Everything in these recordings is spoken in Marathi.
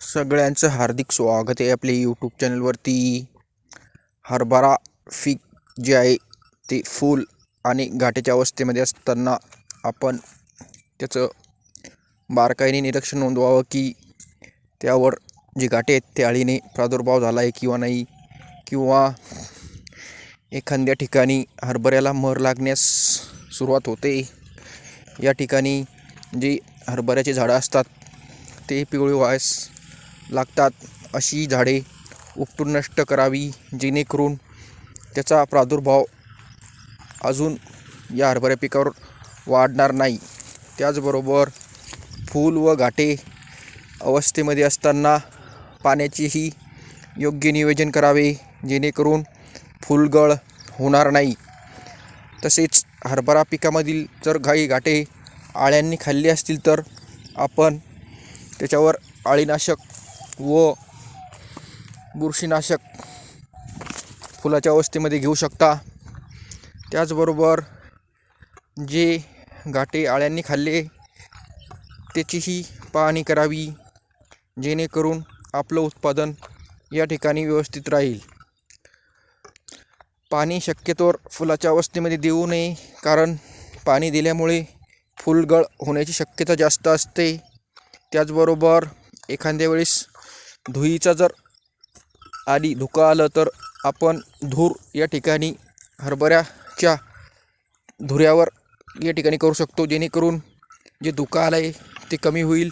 सगळ्यांचं हार्दिक स्वागत आहे आपल्या यूट्यूब चॅनलवरती हरभरा पीक जे आहे ते फूल आणि घाटेच्या अवस्थेमध्ये असताना आपण त्याचं बारकाईने निरीक्षण नोंदवावं की त्यावर जे घाटे आहेत त्या अळीने प्रादुर्भाव झाला आहे किंवा नाही किंवा एखाद्या ठिकाणी हरभऱ्याला मर लागण्यास सुरुवात होते. या ठिकाणी जी हरभऱ्याची झाडं असतात ते पिवळी व्हायस लागतात. अशी झाडे उपटून नष्ट करावी जेणेकरून त्याचा प्रादुर्भाव अजून या हरभऱ्या पिकावर वाढणार नाही. त्याचबरोबर फूल व घाटे अवस्थेमध्ये असताना पाण्याचेही योग्य नियोजन करावे जेणेकरून फुलगळ होणार नाही. तसेच हरभरा पिकामधील जर काही घाटे आळ्यांनी खाल्ली असतील तर आपण त्याच्यावर अळीनाशक व बुरशीनाशक फुलाच्या अवस्थेमध्ये घेऊ शकता. त्याचबरोबर जे घाटे आळ्यांनी खाल्ले त्याचीही पाहणी करावी जेणेकरून आपलं उत्पादन या ठिकाणी व्यवस्थित राहील. पाणी शक्यतोवर फुलाच्या अवस्थेमध्ये देऊ नये कारण पाणी दिल्यामुळे फुलगळ होण्याची शक्यता जास्त असते. त्याचबरोबर एखाद्या वेळेस धुईचा जर आधी धुकं आलं तर आपण धूर या ठिकाणी हरभऱ्याच्या धुऱ्यावर या ठिकाणी करू शकतो. जेणेकरून जे धुकं आलं आहे ते कमी होईल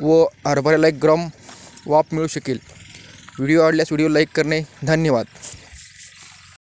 व हरभऱ्याला एक गरम वाफ मिळू शकेल. व्हिडिओ आवडल्यास व्हिडिओ लाईक करणे. धन्यवाद.